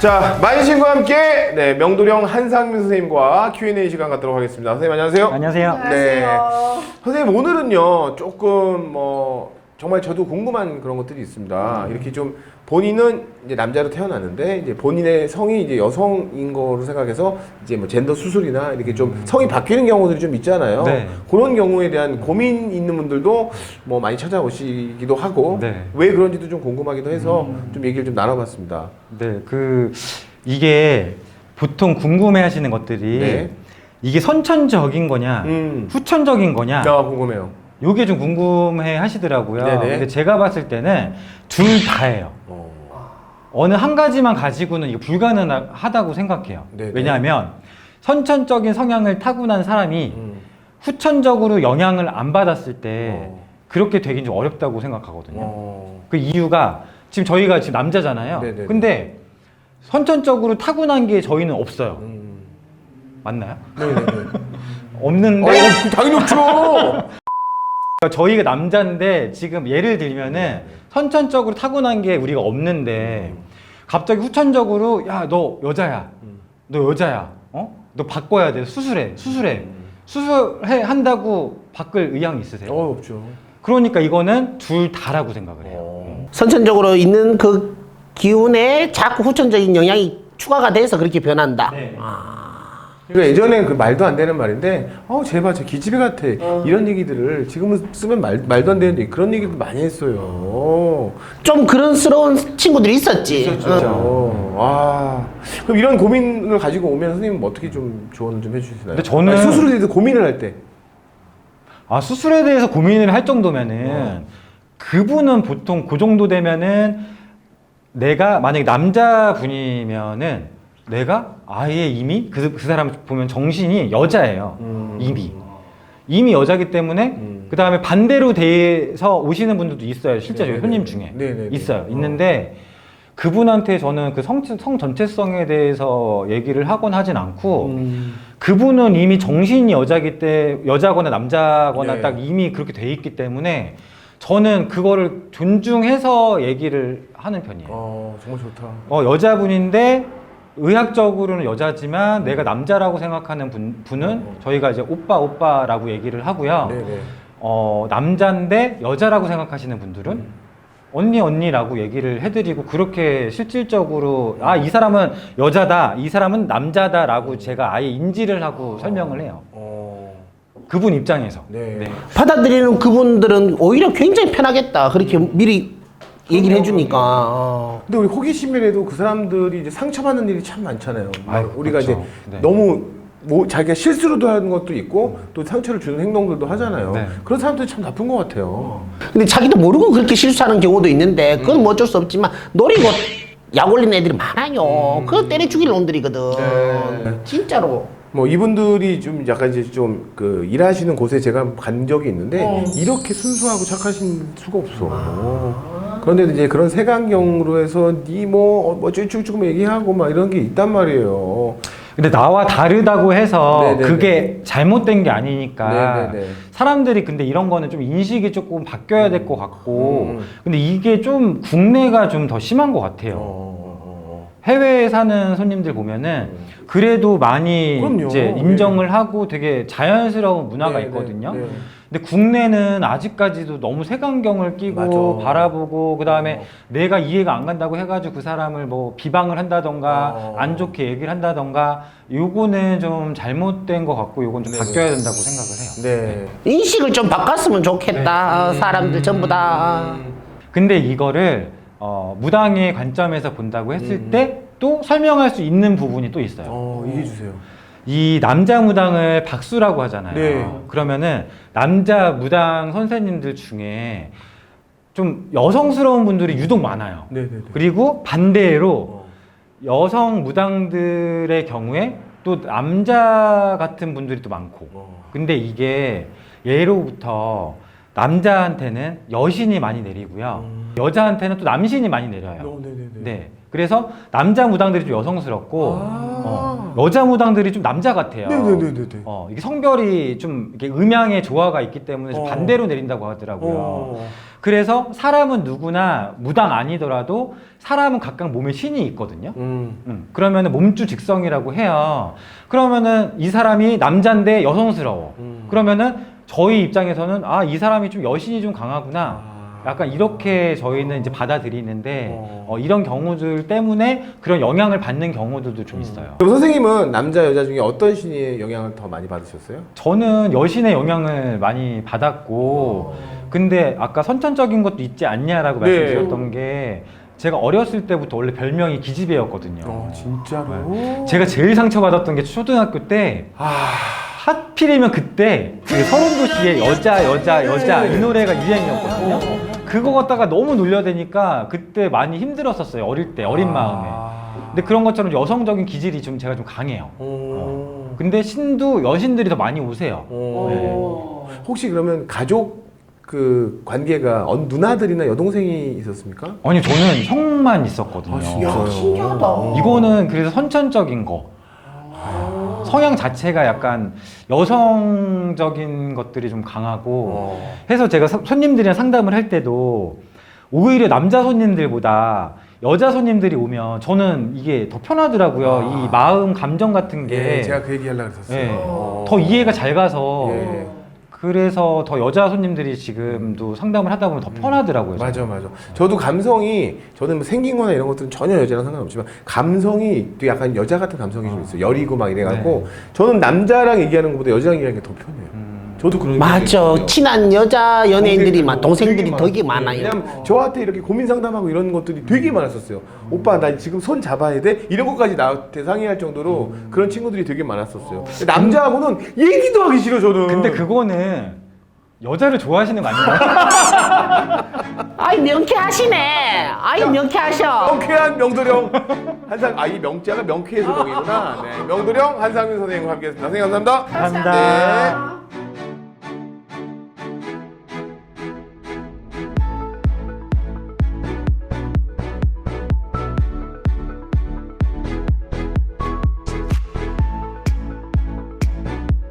자, 만신과 함께 네, 명도령 한상민 선생님과 Q&A 시간 갖도록 하겠습니다. 선생님 안녕하세요. 안녕하세요. 안녕하세요. 선생님 오늘은요 조금 뭐 정말 저도 궁금한 그런 것들이 있습니다. 음. 이렇게 좀 본인은 이제 남자로 태어났는데 이제 본인의 성이 이제 여성인 거로 생각해서 이제 뭐 젠더 수술이나 이렇게 좀 성이 바뀌는 경우들이 좀 있잖아요. 음. 네. 그런 경우에 대한 고민 있는 분들도 뭐 많이 찾아오시기도 하고 네. 음. 왜 그런지도 좀 궁금하기도 해서 좀 얘기를 좀 나눠봤습니다. 네, 그 이게 보통 궁금해하시는 것들이 네. 이게 선천적인 거냐, 음. 후천적인 거냐, 야 궁금해요. 요게 좀 궁금해 하시더라고요. 네네. 근데 제가 봤을 때는 둘 다예요. 어. 어느 한 가지만 가지고는 이게 불가능하다고 생각해요. 네네. 왜냐하면 선천적인 성향을 타고난 사람이 음. 후천적으로 영향을 안 받았을 때 어. 그렇게 되긴 좀 어렵다고 생각하거든요. 어. 그 이유가 지금 저희가 지금 남자잖아요. 네네네. 근데 선천적으로 타고난 게 저희는 없어요. 음. 맞나요? 네네네. 없는데 어, 당연히 없죠. 그러니까 저희가 남자인데 지금 예를 들면은 선천적으로 타고난 게 우리가 없는데 갑자기 후천적으로 야 너 여자야, 너 여자야, 어? 너 바꿔야 돼 수술해, 수술해, 수술해 한다고 바꿀 의향이 있으세요? 어, 없죠. 그러니까 이거는 둘 다라고 생각을 해요. 어. 선천적으로 있는 그 기운에 자꾸 후천적인 영향이 추가가 돼서 그렇게 변한다. 네. 그러니까 예전엔 그 말도 안 되는 말인데, 어, 제발 저 기집애 같아. 이런 얘기들을 지금은 쓰면 말, 말도 안 되는데 그런 얘기도 많이 했어요. 좀 그런스러운 친구들이 있었지. 진짜. 어. 와. 그럼 이런 고민을 가지고 오면 선생님 어떻게 좀 조언을 좀 해주시나요? 근데 저는- 아니, 수술에 대해서 고민을 할 때. 아 수술에 대해서 고민을 할 정도면은 그분은 보통 그 정도 되면은 내가 만약에 남자분이면은 내가 아예 이미 그, 그 사람 보면 정신이 여자예요 음. 이미 이미 여자기 때문에 음. 그 다음에 반대로 돼서 오시는 분들도 있어요 실제 저희 네네네. 손님 중에 네네네. 있어요 어. 있는데 그분한테 저는 그 성, 성 전체성에 대해서 얘기를 하곤 하진 않고 음. 그분은 이미 정신이 여자기 때 여자거나 남자거나 네. 딱 이미 그렇게 돼 있기 때문에 저는 그거를 존중해서 얘기를 하는 편이에요. 어, 정말 좋다. 어, 여자분인데 의학적으로는 여자지만 내가 남자라고 생각하는 분, 분은 음. 저희가 이제 오빠 오빠라고 얘기를 하고요. 네네. 어, 남자인데 여자라고 생각하시는 분들은 음. 언니 언니라고 얘기를 해드리고 그렇게 실질적으로 아 이 사람은 여자다 이 사람은 남자다라고 제가 아예 인지를 하고 설명을 해요 어. 그분 입장에서 네. 받아들이는 그분들은 오히려 굉장히 편하겠다. 그렇게 미리 얘기를 해주니까. 어. 근데 우리 호기심이라도 그 사람들이 이제 상처받는 일이 참 많잖아요. 막 아유, 우리가 그렇죠. 이제 네. 너무 뭐 자기가 실수로도 하는 것도 있고 또 상처를 주는 행동들도 하잖아요. 네. 그런 사람들이 참 나쁜 것 같아요. 근데 자기도 모르고 그렇게 실수하는 경우도 있는데 그건 뭐 어쩔 수 없지만 노리고 약 올리는 애들이 많아요. 그거 때려 죽일 놈들이거든. 네. 진짜로. 뭐 이분들이 좀 약간 이제 좀 그 일하시는 곳에 제가 간 적이 있는데 어. 이렇게 순수하고 착하신 수가 없어. 그런데 이제 그런 색안경으로 해서 니뭐뭐 쭈쭈쭈 얘기하고 막 이런 게 있단 말이에요. 근데 나와 다르다고 해서 네네네. 그게 잘못된 게 아니니까 네네네. 사람들이 근데 이런 거는 좀 인식이 조금 바뀌어야 될 것 같고 음. 근데 이게 좀 국내가 좀 더 심한 것 같아요 어, 해외에 사는 손님들 보면은 그래도 많이 그럼요. 이제 인정을 하고 되게 자연스러운 문화가 네, 있거든요. 네, 네. 근데 국내는 아직까지도 너무 색안경을 끼고 맞아. 바라보고 그 다음에 어. 내가 이해가 안 간다고 해가지고 그 사람을 뭐 비방을 한다던가 어. 안 좋게 얘기를 한다던가 요거는 좀 잘못된 것 같고 요건 좀 네, 바뀌어야 된다고 생각을 해요. 네. 인식을 좀 바꿨으면 좋겠다. 어, 네. 사람들 전부 다. 근데 이거를 어, 무당의 관점에서 본다고 했을 음. 때 또 설명할 수 있는 부분이 또 있어요. 어, 얘기해 주세요. 이 남자 무당을 박수라고 하잖아요. 네. 그러면은 남자 무당 선생님들 중에 좀 여성스러운 분들이 유독 많아요. 네, 네, 네. 그리고 반대로 어. 여성 무당들의 경우에 또 남자 같은 분들이 또 많고. 어. 근데 이게 예로부터 남자한테는 여신이 많이 내리고요. 음. 여자한테는 또 남신이 많이 내려요. 어, 네, 네, 네. 네. 그래서 남자 무당들이 좀 여성스럽고 아. 어, 여자 무당들이 좀 남자 같아요. 네네네네네. 어, 이게 성별이 좀 이렇게 음양의 조화가 있기 때문에 좀 어. 반대로 내린다고 하더라고요. 어. 그래서 사람은 누구나 무당 아니더라도 사람은 각각 몸에 신이 있거든요. 음. 음, 그러면은 몸주 직성이라고 해요. 그러면은 이 사람이 남자인데 여성스러워. 음. 그러면은 저희 입장에서는 아 이 사람이 좀 여신이 좀 강하구나. 아. 약간 이렇게 저희는 이제 받아들이는데 어. 어, 이런 경우들 때문에 그런 영향을 받는 경우들도 좀 있어요. 그럼 선생님은 남자 여자 중에 어떤 신의 영향을 더 많이 받으셨어요? 저는 여신의 영향을 많이 받았고 근데 아까 선천적인 것도 있지 않냐라고 네. 말씀드렸던 게 제가 어렸을 때부터 원래 별명이 기집애였거든요. 어 진짜로? 제가 제일 상처받았던 게 초등학교 때 아 하필이면 그때 그 서른도시의 여자 여자 여자 이 노래가 유행이었거든요. 그거 갖다가 너무 놀려대니까 그때 많이 힘들었었어요. 어릴 때 어린 마음에. 아. 근데 그런 것처럼 여성적인 기질이 좀 제가 좀 강해요. 어. 근데 신도 여신들이 더 많이 오세요. 어. 혹시 그러면 가족 그 관계가 어, 누나들이나 여동생이 있었습니까? 아니 저는 형만 있었거든요. 아, 신기하다. 이거는 그래서 선천적인 거. 성향 자체가 약간 여성적인 것들이 좀 강하고 어. 해서 제가 서- 손님들이랑 상담을 할 때도 오히려 남자 손님들보다 여자 손님들이 오면 저는 이게 더 편하더라고요. 이 마음 감정 같은 게 예, 제가 그 얘기 하려고 했었어요. 예, 어. 더 이해가 잘 가서 예. 그래서 더 여자 손님들이 지금도 상담을 하다 보면 더 편하더라고요. 맞아 맞아. 저도 감성이 저는 뭐 생긴 거나 이런 것들은 전혀 여자랑 상관없지만 감성이 또 약간 여자 같은 감성이 좀 있어요. 여리고 막 이래갖고 저는 남자랑 얘기하는 것보다 여자랑 얘기하는 게 더 편해요. 저도 그런. 생각이 친한 여자 연예인들이 막 동생들이 되게 되게 많아요. 왜냐면 저한테 이렇게 고민 상담하고 이런 것들이 되게 많았었어요. 오빠 나 지금 손 잡아야 돼? 이런 것까지 나한테 상의할 정도로 그런 친구들이 되게 많았었어요. 남자하고는 얘기도 하기 싫어 저는. 근데 그거는 여자를 좋아하시는 거 아닌가요? 아이 명쾌하시네. 아이 명쾌하셔. 명쾌한 명도령 한상 아이 명자가 명쾌해서 명이구나. 네, 명도령 한상민 선생님과 함께했습니다. 선생님 감사합니다. 감사합니다. 네.